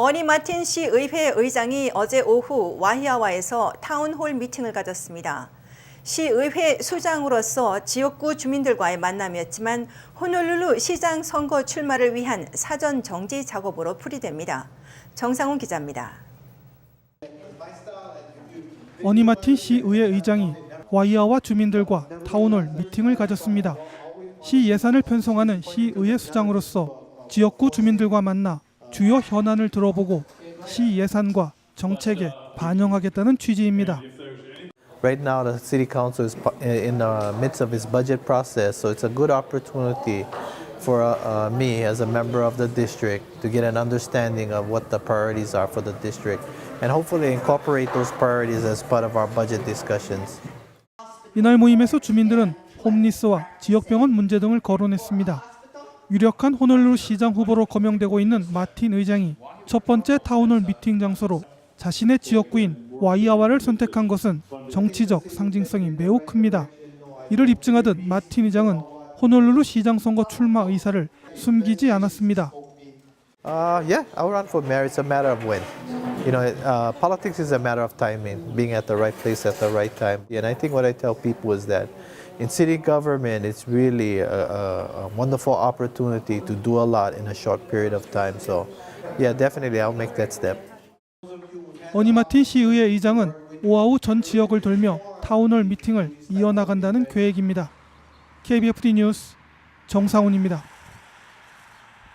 어니 마틴 시 의회 의장이 어제 오후 와히아와에서 타운홀 미팅을 가졌습니다. 시의회 수장으로서 지역구 주민들과의 만남이었지만 호놀룰루 시장 선거 출마를 위한 사전 정지 작업으로 풀이됩니다. 정상훈 기자입니다. 어니마틴 시의회 의장이 와이아와 주민들과 타운홀 미팅을 가졌습니다. 시 예산을 편성하는 시의회 수장으로서 지역구 주민들과 만나 주요 현안을 들어보고 시 예산과 정책에 반영하겠다는 취지입니다. Right now, the city council is in the midst of its budget process, so it's a good opportunity for uh, uh, me as a member of the district to get an understanding of what the priorities are for the district and hopefully incorporate those priorities as part of our budget discussions. 이날 모임에서 주민들은 홈리스와 지역병원 문제 등을 거론했습니다. 유력한 호놀룰루 시장 후보로 거명되고 있는 마틴 의장이 첫 번째 타운홀 미팅 장소로 자신의 지역구인 와이아와를 선택한 것은 정치적 상징성이 매우 큽니다. 이를 입증하듯 마틴 의장은 호놀룰루 시장 선거 출마 의사를 숨기지 않았습니다. Uh, yeah, I'll run for mayor. It's a matter of when. You know, uh, politics is a matter of timing, being at the right place at the right time. And I think what I tell people is that in city government, it's really a, a, a wonderful opportunity to do a lot in a short period of time. So, yeah, definitely, I'll make that step. 어니마틴 시의회 의장은 오아우 전 지역을 돌며 타운홀 미팅을 이어나간다는 계획입니다. KBFD 뉴스 정상훈입니다.